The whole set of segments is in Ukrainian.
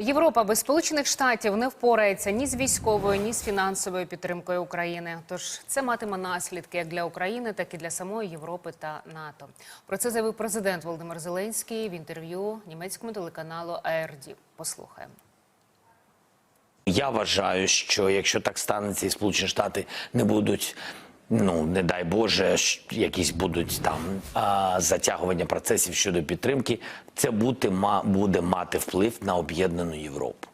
Європа без сполучених штатів не впорається ні з військовою, ні з фінансовою підтримкою України. Тож це матиме наслідки як для України, так і для самої Європи та НАТО. Про це заявив президент Володимир Зеленський в інтерв'ю німецькому телеканалу ARD. Послухаємо. Я вважаю, що якщо так станеться, і Сполучені Штати не будуть, ну не дай Боже, якісь будуть там а, затягування процесів щодо підтримки, це буде, ма, буде мати вплив на об'єднану Європу.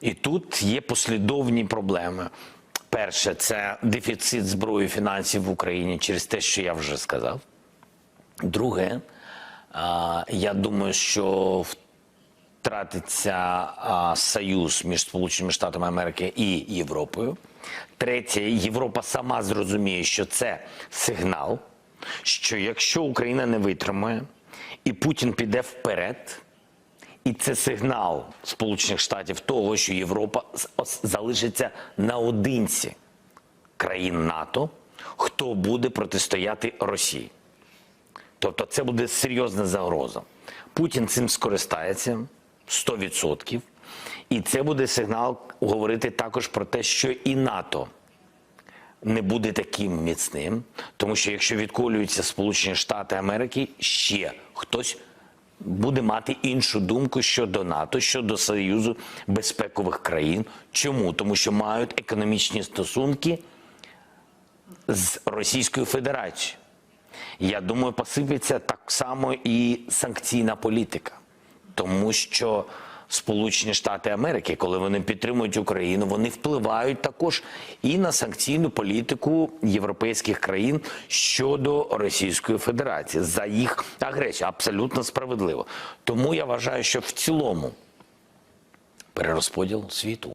І тут є послідовні проблеми. Перше, це дефіцит зброї фінансів в Україні через те, що я вже сказав. Друге, а, я думаю, що втратиться а, союз між Сполученими Штатами Америки і Європою. Третє, Європа сама зрозуміє, що це сигнал, що якщо Україна не витримає і Путін піде вперед, і це сигнал Сполучених Штатів того, що Європа залишиться наодинці країн НАТО, хто буде протистояти Росії. Тобто це буде серйозна загроза. Путін цим скористається 100%. І це буде сигнал говорити також про те, що і НАТО не буде таким міцним, тому що якщо відколюються Сполучені Штати Америки, ще хтось буде мати іншу думку щодо НАТО, щодо Союзу безпекових країн. Чому? Тому що мають економічні стосунки з Російською Федерацією. Я думаю, посипеться так само і санкційна політика, тому що Сполучені Штати Америки, коли вони підтримують Україну, вони впливають також і на санкційну політику європейських країн щодо Російської Федерації за їх агресію. Абсолютно справедливо. Тому я вважаю, що в цілому перерозподіл світу.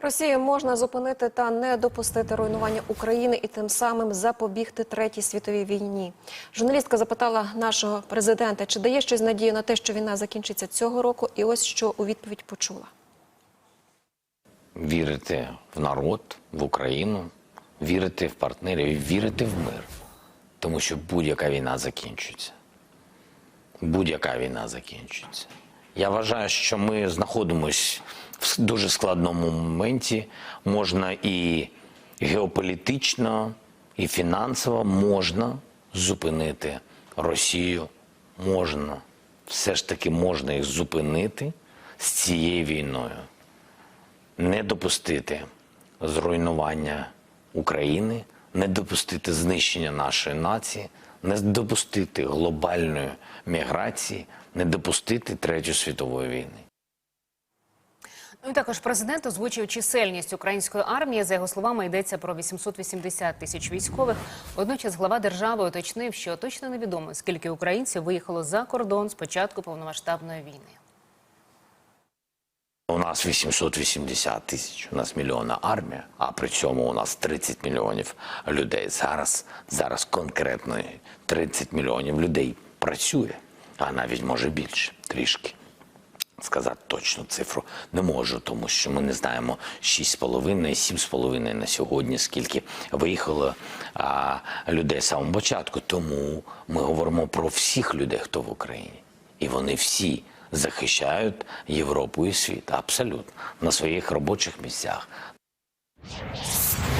Росію можна зупинити та не допустити руйнування України і тим самим запобігти третій світовій війні. Журналістка запитала нашого президента, чи дає щось надію на те, що війна закінчиться цього року, і ось що у відповідь почула. вірити в народ, в Україну, вірити в партнерів, вірити в мир. Тому що будь-яка війна закінчиться. Будь-яка війна закінчиться. Я вважаю, що ми знаходимося в дуже складному моменті. Можна і геополітично, і фінансово можна зупинити Росію. Можна, все ж таки можна їх зупинити з цією війною не допустити зруйнування України, не допустити знищення нашої нації, не допустити глобальної міграції, не допустити третьої світової війни. Ну також президент озвучив чисельність української армії. За його словами, йдеться про 880 тисяч військових. Водночас глава держави уточнив, що точно невідомо, скільки українців виїхало за кордон з початку повномасштабної війни. У нас 880 тисяч, у нас мільйонна армія, а при цьому у нас 30 мільйонів людей. Зараз, зараз конкретно 30 мільйонів людей працює, а навіть може більше трішки. Сказати точну цифру не можу, тому що ми не знаємо 6,5, 7,5 на сьогодні, скільки виїхало а, людей самого початку. Тому ми говоримо про всіх людей, хто в Україні. І вони всі захищають Європу і світ абсолютно на своїх робочих місцях.